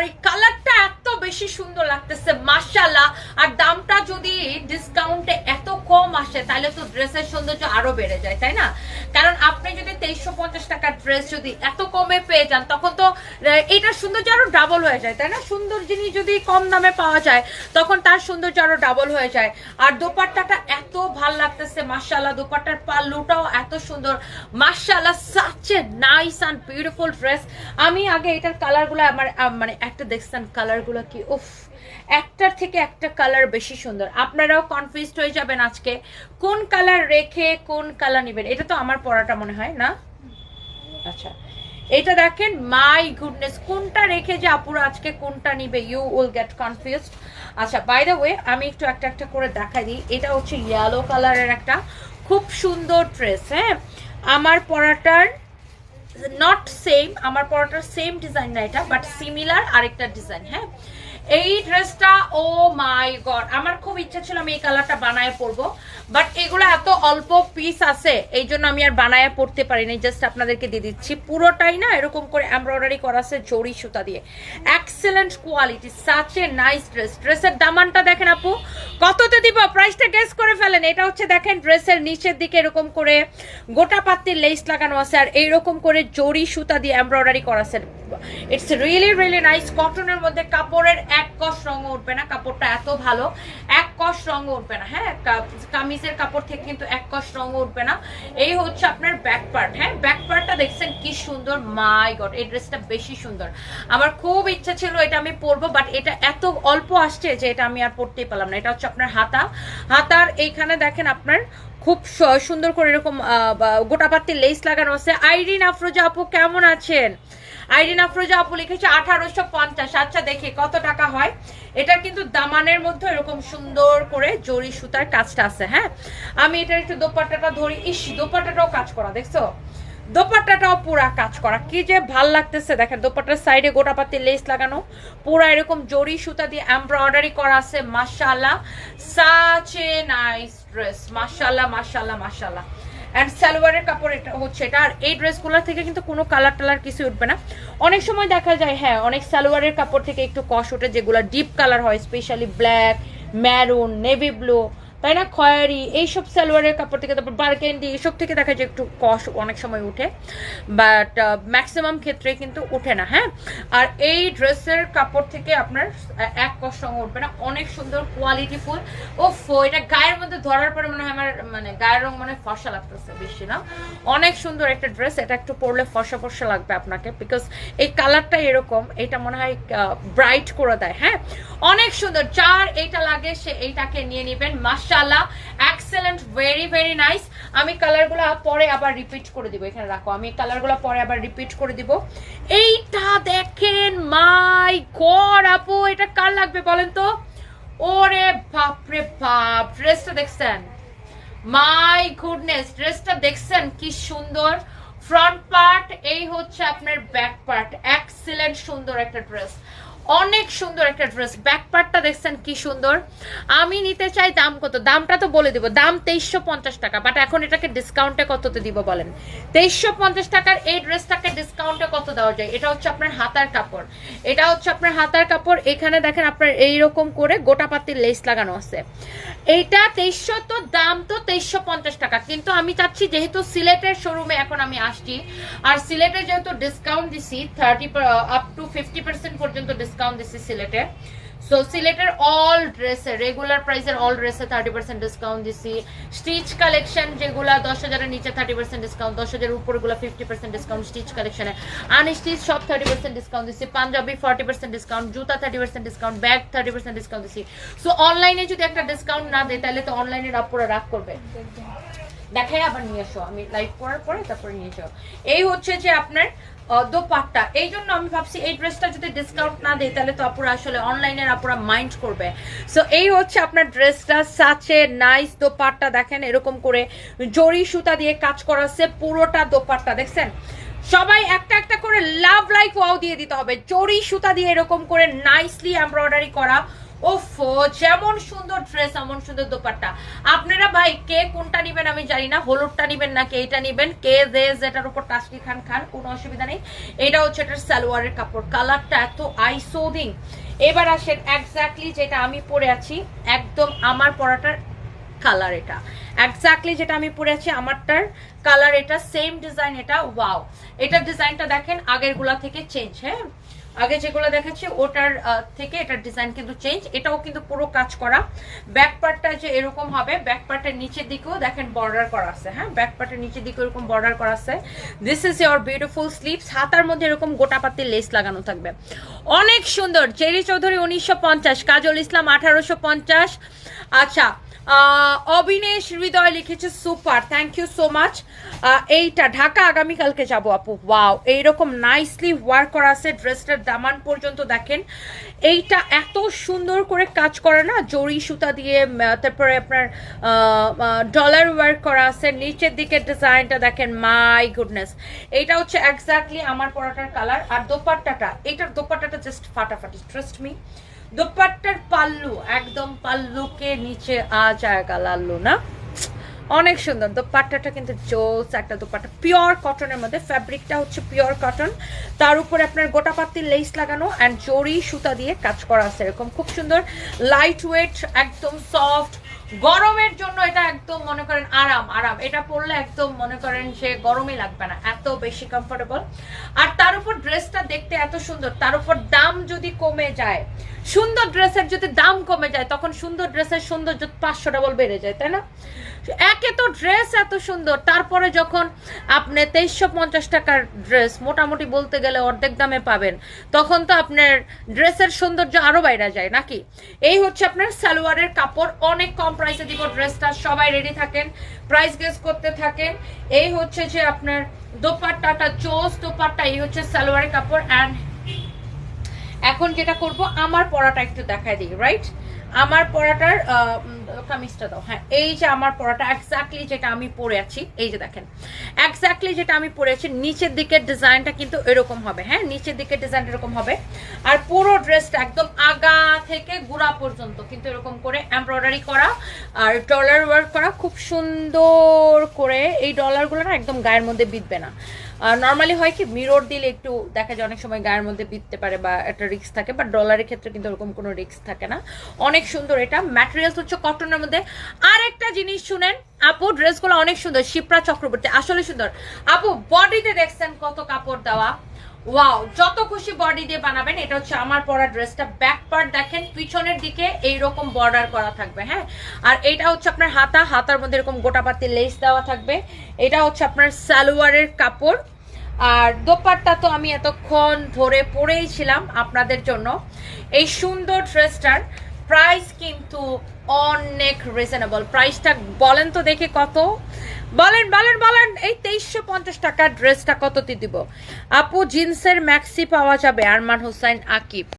আর এই কালারটা এত বেশি সুন্দর লাগতেছে মাশাল্লাহ আর দামটা যদি ডিসকাউন্টে এত কম আসে, তাহলে তো ড্রেসের সৌন্দর্য আরও বেড়ে যায়, তাই না? কারণ আপনি যদি তেইশশো পঞ্চাশ টাকার ড্রেস যদি এত কমে পেয়ে যান, তখন তো এটার সৌন্দর্য আরও ডাবল হয়ে যায়, তাই না? সুন্দর জিনিস যদি কম দামে পাওয়া যায়, তখন তার সৌন্দর্য আরও ডাবল হয়ে যায়। আর দোপাট্টাটা এত ভালো লাগতেছে মাশাল্লাহ দোপাট্টার পাল্লুটাও এত সুন্দর। মাশাল্লাহ such a nice and beautiful dress আমি আগে এটার কালারগুলো আমার মানে একটা দেখছেন কালারগুলো কি, উফ, একটার থেকে একটা কালার বেশি সুন্দর। আপনারাও কনফিউজড হয়ে যাবেন আজকে। কোন কালার রেখে কোন কালার নেবেন? এটা তো আমার পড়াটা মনে হয়, না? আচ্ছা এটা দেখেন মাই গুডনেস কোনটা রেখে যে আপুরা আজকে কোনটা নিবে? ইউ উইল গেট কনফিউজড আচ্ছা বাই দ্য ওয়ে আমি একটু একটা একটা করে দেখাই দিই। এটা হচ্ছে ইয়েলো কালারের একটা খুব সুন্দর ড্রেস হ্যাঁ? আমার পরাটার নট সেম আমার পরাটার সেম ডিজাইন না এটা বাট সিমিলার আরেকটা ডিজাইন হ্যাঁ? এই ড্রেসটা ও মাই গড আমার খুব ইচ্ছা ছিল আমি এই কালারটা বানায় পরবো। বাট এগুলো এত অল্প পিস আছে, এই জন্য আমি আর বানায় পড়তে পারিনি জাস্ট আপনাদেরকে দিয়ে দিচ্ছি। পুরোটাই না, এরকম করে এমব্রয়ডারি করা আছে জরি সুতা দিয়ে। Excellent quality such a nice dress ড্রেসের দামানটা দেখেন আপু, কততে দিব? প্রাইসটা গেস করে ফেলেন। এটা হচ্ছে দেখেন ড্রেসের নিচের দিকে এরকম করে গোটা পাত্তির লেস লাগানো আছে, আর এইরকম করে জরি সুতা দিয়ে এমব্রয়ডারি করা আছে। ইটস রিয়েলি রিয়েলি নাইস কটনের মধ্যে কাপড়ের এক কষ রঙ উঠবে না, কাপড়টা এত ভালো। এক কষ রঙ উঠবে না হ্যাঁ? কামিজের কাপড় থেকে কিন্তু এক কষ রঙ উঠবে না। এই হচ্ছে আপনার ব্যাক পার্ট হ্যাঁ? ব্যাক পার্টটা দেখছেন কি সুন্দর মাই গড এই ড্রেসটা বেশি সুন্দর। আমার খুব ইচ্ছা ছিল এটা আমি পরবো বাট এটা এত অল্প আসছে যে এটা আমি আর পরতেই পারলাম না। এটা হচ্ছে আপনার হাতা। হাতার এইখানে দেখেন আপনার খুব সুন্দর করে এরকম আহ, বা- গোটা পাত্তির লেস লাগানো আছে। আইরিন আফরোজা আপু কেমন আছেন? আইরিন আফরোজা আপু লিখেছে, আঠারোশো পঞ্চাশ। আচ্ছা দেখি কত টাকা হয়? এটা কিন্তু দামানের মধ্যে এরকম সুন্দর করে জরি সুতার কাজটা আছে হ্যাঁ? আমি এটার একটু দোপাট্টাটা ধরি। ইস, দোপাট্টাটাও কাজ করা, দেখছ? দোপাট্টাটাও পুরা কাজ করা। কি যে ভালো লাগতেছে, দেখেন, দোপাট্টার সাইডে গোটা পাতি লেস লাগানো। পুরা এরকম জরি সুতা দিয়ে এমব্রয়ডারি করা আছে, মাশাআল্লাহ। সাচ নাইস ড্রেস মাশাআল্লাহ মাশাআল্লাহ মাশাআল্লাহ। অ্যান্ড সালোয়ারের কাপড় এটা হচ্ছে এটা। আর এই ড্রেসগুলোর থেকে কিন্তু কোনো কালার টালার কিছু উঠবে না। অনেক সময় দেখা যায় হ্যাঁ অনেক সালোয়ারের কাপড় থেকে একটু কষ ওঠে, যেগুলো ডিপ কালার হয় specially black maroon navy blue তাই না? খয়েরি, এইসব সালোয়ারের কাপড় থেকে, তারপর বার্কেন্ডি এইসব থেকে দেখা যায় একটু কষ অনেক সময় উঠে। বাট ম্যাক্সিমাম ক্ষেত্রে কিন্তু উঠে না হ্যাঁ? আর এই ড্রেসের কাপড় থেকে আপনার এক কষ রঙ উঠবে না। অনেক সুন্দর কোয়ালিটি ফুল। ও ফো এটা গায়ের মধ্যে ধরার পরে মনে হয় আমার মানে গায়ের রং মানে ফর্সা লাগতেছে বেশি না। অনেক সুন্দর একটা ড্রেস, এটা একটু পরলে ফর্সা ফর্সা লাগবে আপনাকে। বিকজ এই কালারটা এরকম, এটা মনে হয় ব্রাইট করে দেয় হ্যাঁ? অনেক সুন্দর, যার এইটা লাগে, সে এইটাকে নিয়ে নেবেন। মাশাআল্লাহ এক্সেলেন্ট ভেরি ভেরি নাইস আমি কালারগুলো পরে আবার রিপিট করে দিব, এখানে রাখো। আমি কালারগুলো পরে আবার রিপিট করে দিব। এইটা দেখেন মাই গড আপু, এটা কার লাগবে বলেন তো? ওরে বাপরে বাপ ড্রেসটা দেখছেন? মাই গুডনেস ড্রেসটা দেখছেন? কি সুন্দর। ফ্রন্ট পার্ট এই হচ্ছে আপনার ব্যাক পার্ট এক্সিলেন্ট সুন্দর একটা ড্রেস অনেক সুন্দর একটা ড্রেস ব্যাক পার্টটা দেখছেন কি সুন্দর। আমি নিতে চাই দাম কত? দামটা তো বলে দিব। দাম তেইশশো পঞ্চাশ টাকা বাট এখন এটাকে ডিসকাউন্টে কততে দিব বলেন? তেইশশো পঞ্চাশ টাকার এই ড্রেসটাকে ডিসকাউন্টে কত দেওয়া যায়? এটা হচ্ছে আপনার হাতার কাপড়। এটা হচ্ছে আপনার হাতার কাপড়। এখানে দেখেন আপনার এইরকম করে গোটা পাতির লেস লাগানো আছে। এইটা তেইশশো, তো দাম তো তেইশশো পঞ্চাশ টাকা। কিন্তু আমি চাচ্ছি যেহেতু সিলেটের শোরুমে এখন আমি আসছি, আর সিলেটে যেহেতু ডিসকাউন্ট দিছি thirty up to fifty percent পর্যন্ত ডিসকাউন্ট দিছি সিলেটে সো সিলেটের অল ড্রেসে রেগুলার প্রাইসের অল ড্রেসে থার্টি পার্সেন্ট ডিসকাউন্ট দিছি স্টিচ কালেকশন যেগুলা দশ হাজারের নিচে থার্টি পার্সেন্ট ডিসকাউন্ট দশ হাজারের উপরগুলো ফিফটি পার্সেন্ট ডিসকাউন্ট স্টিচ কালেকশনে আনস্টিচ সব থার্টি পার্সেন্ট ডিসকাউন্ট দিচ্ছি পাঞ্জাবি ফর্টি পার্সেন্ট ডিসকাউন্ট জুতা thirty percent discount bag thirty percent discount দিচ্ছি সো অনলাইনে যদি একটা ডিসকাউন্ট না দেয়, তাহলে তো অনলাইনে রাগ করবে। দেখাই আবার নিয়ে এসো। আমি লাইভ করার পরে তারপরে নিয়ে এসো। এই হচ্ছে যে আপনার দোপাট্টা। এই জন্য আমি ভাবছি এই ড্রেসটা যদি ডিসকাউন্ট না দেয় তাহলে তো আপুরা আসলে অনলাইনের আপুরা মাইন্ড করবে। সো এই হচ্ছে আপনার ড্রেসটা সাচে নাইস দোপাট্টা। দেখেন, এরকম করে জরি সুতা দিয়ে কাজ করা আছে পুরোটা দোপাট্টা, দেখছেন? সবাই একটা একটা করে লাভ লাইক ওয়াও দিয়ে দিতে হবে। জরি সুতা দিয়ে এরকম করে নাইসলি এমব্রয়ডারি করা ওফো, যেমন সুন্দর ড্রেস এমন সুন্দর দোপাট্টা। আপনারা ভাই, কে কোনটা নিবেন আমি জানি না, হলুদটা নিবেন নাকি এইটা নিবেন, কে যে যেটার উপর টাসকি খান খান, কোনো অসুবিধা নেই। এটা হচ্ছে এটার সালোয়ারের কাপড়, কালারটা এত আইসোদিং এবার আসেন এক্স্যাক্টলি যেটা আমি পরে আছি, একদম আমার পরাটার কালার এটা। এক্স্যাক্টলি যেটা আমি পরে আছি, আমারটার কালার এটা সেম ডিজাইন এটা ওয়াও এটার ডিজাইনটা দেখেন আগেরগুলা থেকে চেঞ্জ হ্যাঁ? আগে যেগুলো দেখাচ্ছি, ওটার থেকে এটার ডিজাইন কিন্তু চেঞ্জ এটাও কিন্তু পুরো কাজ করা। ব্যাক পার্টটা যে এরকম হবে ব্যাক পার্টের নিচের দিকেও দেখেন বর্ডার করা আছে হ্যাঁ? ব্যাক পার্টের নিচের দিকে এরকম বর্ডার করা আছে। This is your beautiful sleeves হাতার মধ্যে এরকম গোটা লেস লাগানো থাকবে। অনেক সুন্দর জেরি চৌধুরী উনিশশো পঞ্চাশ, কাজল ইসলাম আঠারোশো পঞ্চাশ। আচ্ছা অবিনেশ হৃদয় লিখেছে, super thank you so much এইটা, ঢাকা আগামীকালকে যাব আপু। ওয়াও এইরকম নাইসলি ওয়ার্ক করা আছে ড্রেসটার দামান পর্যন্ত দেখেন। এইটা এত সুন্দর করে কাজ করা না জরি সুতা দিয়ে তারপরে আপনার ডলার ওয়ার্ক করা আছে, নিচের দিকে ডিজাইনটা দেখেন মাই গুডনেস এইটা হচ্ছে এক্স্যাক্টলি আমার পরাটার কালার আর দোপাট্টাটা, এইটার দোপাট্টাটা জাস্ট ফাটাফাটি ট্রাস্ট মি দোপাট্টার পাল্লু, একদম পাল্লুকে নিচে আ জায়গা লাল্লু না? অনেক সুন্দর। দোপাট্টাটা কিন্তু জোস একটা দোপাট্টা। পিওর কটনের মধ্যে। ফ্যাব্রিকটা হচ্ছে পিওর কটন তার উপরে আপনার গোটা পাত্তির লেস লাগানো অ্যান্ড জরি সুতা দিয়ে কাজ করা আছে এরকম। খুব সুন্দর। লাইট ওয়েট একদম সফট গরমের জন্য এটা একদম মনে করেন আরাম আরাম। এটা পরলে একদম মনে করেন যে গরমই লাগবে না। এত বেশি কমফোর্টেবল আর তার উপর ড্রেসটা দেখতে এত সুন্দর। তার উপর দাম যদি কমে যায়, সুন্দর ড্রেসের যদি দাম কমে যায়, তখন সুন্দর ড্রেসের সৌন্দর্য পাঁচশো ডাবল বেড়ে যায়, তাই না? একে তো ড্রেস এত সুন্দর, তারপরে যখন আপনি তেইশশো পঞ্চাশ টাকার ড্রেস মোটামুটি বলতে গেলে অর্ধেক দামে পাবেন, তখন তো আপনার ড্রেসের সৌন্দর্য আরও বাইরে যায়, নাকি? এই হচ্ছে আপনার সালোয়ারের কাপড়, অনেক কম প্রাইসে দিব ড্রেসটা সবাই রেডি থাকেন। প্রাইস গেস করতে থাকেন। এই হচ্ছে যে আপনার দোপাট্টাটা, চোস দোপাট্টা, এই হচ্ছে সালোয়ারের কাপড়। অ্যান্ড এখন যেটা করব, আমার পড়াটা একটু দেখাই দিই রাইট আমার পড়াটার কামিজটা দাও। হ্যাঁ এই যে আমার পড়াটা এক্স্যাক্টলি যেটা আমি পরে আছি, এই যে দেখেন। এক্স্যাক্টলি যেটা আমি পরে আছি, নিচের দিকের ডিজাইনটা কিন্তু এরকম হবে। হ্যাঁ নিচের দিকের ডিজাইন এরকম হবে। আর পুরো ড্রেসটা একদম আগা থেকে গুড়া পর্যন্ত, কিন্তু এরকম করে এমব্রয়ডারি করা আর ডলার ওয়ার্ক করা, খুব সুন্দর করে এই ডলারগুলো না একদম গায়ের মধ্যে বিঁধবে না। নর্মালি হয় কি মিরর দিলে একটু দেখা যায় অনেক সময় গায়ের মধ্যে বিঁধতে পারে বা একটা রিস্ক থাকে বাট ডলারের ক্ষেত্রে কিন্তু ওরকম কোনো রিস্ক থাকে না। অনেক সুন্দর এটা। ম্যাটেরিয়ালস হচ্ছে কটনের মধ্যে। আর একটা জিনিস শুনেন, আপু ড্রেসগুলো অনেক সুন্দর, শিপ্রা চক্রবর্তী, আসলে সুন্দর। আপু বডিতে দেখছেন কত কাপড় দেওয়া? ওয়াও যত খুশি বডি দিয়ে বানাবেন, এটা হচ্ছে আমার পরা ড্রেসটা ব্যাক পার্ট দেখেন, পিছনের দিকে এইরকম বর্ডার করা থাকবে হ্যাঁ? আর এটা হচ্ছে আপনার হাতা, হাতার মধ্যে এরকম গোটা পাতি লেস দেওয়া থাকবে। এটা হচ্ছে আপনার সালোয়ারের কাপড়। আর দোপাট্টা তো আমি এতক্ষণ ধরে পরেই ছিলাম আপনাদের জন্য। এই সুন্দর ড্রেসটার প্রাইস কিন্তু অনেক রিজনেবল প্রাইসটা বলেন তো দেখে কত। বলেন বলেন বলেন, এই তেইশশো পঞ্চাশ টাকার ড্রেসটা কততে দিব? আপু, জিন্সের ম্যাক্সি পাওয়া যাবে আরমান হোসাইন আকিব।